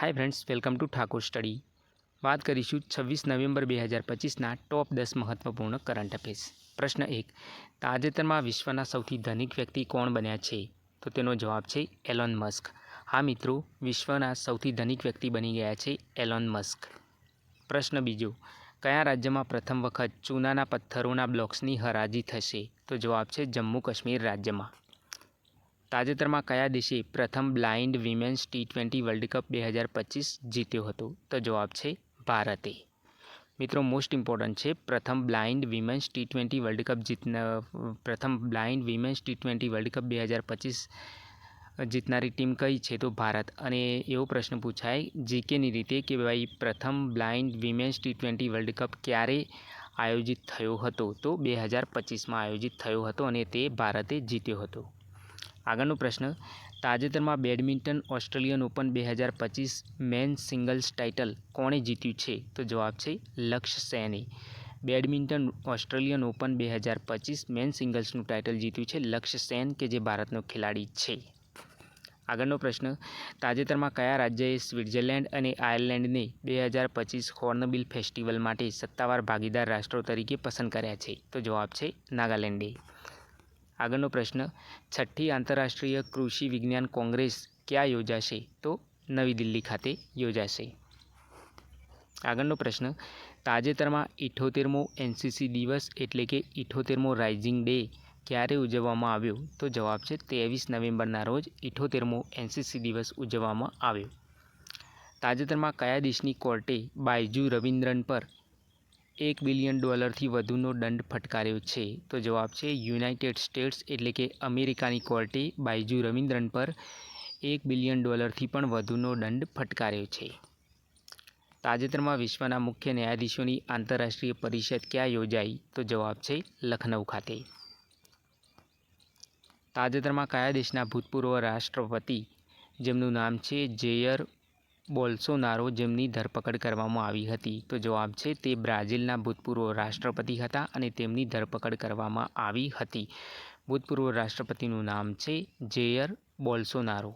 Hi friends, welcome to Thakor study. વાત કરીશું છવ્વીસ નવેમ્બર બે હજાર પચીસના ટોપ દસ મહત્વપૂર્ણ કરંટ અફેર્સ. પ્રશ્ન એક, તાજેતરમાં વિશ્વના સૌથી ધનિક વ્યક્તિ કોણ બન્યા છે? તો તેનો જવાબ છે એલોન મસ્ક. હા મિત્રો, વિશ્વના સૌથી ધનિક વ્યક્તિ બની ગયા છે એલોન મસ્ક. પ્રશ્ન બીજો, કયા રાજ્યમાં પ્રથમ વખત ચૂનાના પથ્થરોના બ્લોક્સની હરાજી થશે? તો જવાબ છે જમ્મુ કાશ્મીર રાજ્યમાં. તાજેતરમાં કયા દેશે પ્રથમ blind women's T twenty world cup બે હજાર પચીસ જીત્યો હતો? તો જવાબ છે ભારતે. મિત્રો, મોસ્ટ ઇમ્પોર્ટન્ટ છે, પ્રથમ blind women's T twenty world cup જીતના, પ્રથમ blind women's T twenty world cup બે હજાર પચીસ જીતનારી ટીમ કઈ છે? તો ભારત. અને એવો પ્રશ્ન પૂછાય, જીકેની રીતે કે ભાઈ પ્રથમ blind women's T twenty world cup ક્યારે આયોજિત થયો હતો? તો બે હજાર પચીસમાં આયોજિત થયો હતો અને તે ભારતે જીત્યો હતો. આગળનો પ્રશ્ન, તાજેતરમાં બેડમિન્ટન ઓસ્ટ્રેલિયન ઓપન બે હજાર પચીસ મેન સિંગલ્સ ટાઇટલ કોણે જીત્યું છે? તો જવાબ છે લક્ષ્ય સેને. બેડમિન્ટન ઓસ્ટ્રેલિયન ઓપન બે હજાર પચીસ મેન સિંગલ્સનું ટાઇટલ જીત્યું છે લક્ષ્ય સેન, કે જે ભારતનો ખેલાડી છે? આગળનો પ્રશ્ન, તાજેતરમાં કયા રાજ્યએ સ્વિટ્ઝરલેન્ડ અને આયર્લેન્ડને બે હજાર પચીસ હોર્નબિલ ફેસ્ટિવલ માટે સત્તાવાર ભાગીદાર રાષ્ટ્રો તરીકે પસંદ કર્યા છે? તો જવાબ છે નાગાલેન્ડે. આગળનો પ્રશ્ન, છઠ્ઠી આંતરરાષ્ટ્રીય કૃષિ વિજ્ઞાન કોંગ્રેસ ક્યાં યોજાશે? તો નવી દિલ્હી ખાતે યોજાશે. આગળનો પ્રશ્ન, તાજેતરમાં ઇઠોતેરમો એનસીસી દિવસ એટલે કે ઇઠોતેરમો રાઇઝિંગ ડે ક્યારે ઉજવવામાં આવ્યો? તો જવાબ છે, ત્રેવીસ નવેમ્બરના રોજ ઇઠોતેરમો એનસીસી દિવસ ઉજવવામાં આવ્યો. તાજેતરમાં કયા દેશની કોર્ટે બાયજુ રવિન્દ્રન પર એક બિલિયન ડોલરથી વધુનો દંડ ફટકાર્યો છે. તો જવાબ છે યુનાઇટેડ સ્ટેટ્સ એટલે કે અમેરિકાની કોર્ટે બાયજુ રવિન્દ્રન પર એક બિલિયન ડોલરથી પણ વધુનો દંડ ફટકાર્યો છે. તાજેતરમાં વિશ્વના મુખ્ય ન્યાયાધીશોની આંતરરાષ્ટ્રીય પરિષદ ક્યાં યોજાઈ? તો જવાબ છે લખનઉ ખાતે. તાજેતરમાં કયા દેશના ભૂતપૂર્વ રાષ્ટ્રપતિ, જેમનું નામ છે જેયર બોલ્સોનારો જેમની ધરપકડ કરવામાં આવી હતી. તો જવાબ છે, તે બ્રાઝિલના ભૂતપૂર્વ રાષ્ટ્રપતિ હતા અને તેમની ધરપકડ કરવામાં આવી હતી. ભૂતપૂર્વ રાષ્ટ્રપતિનું નામ છે, જેયર બોલ્સોનારો.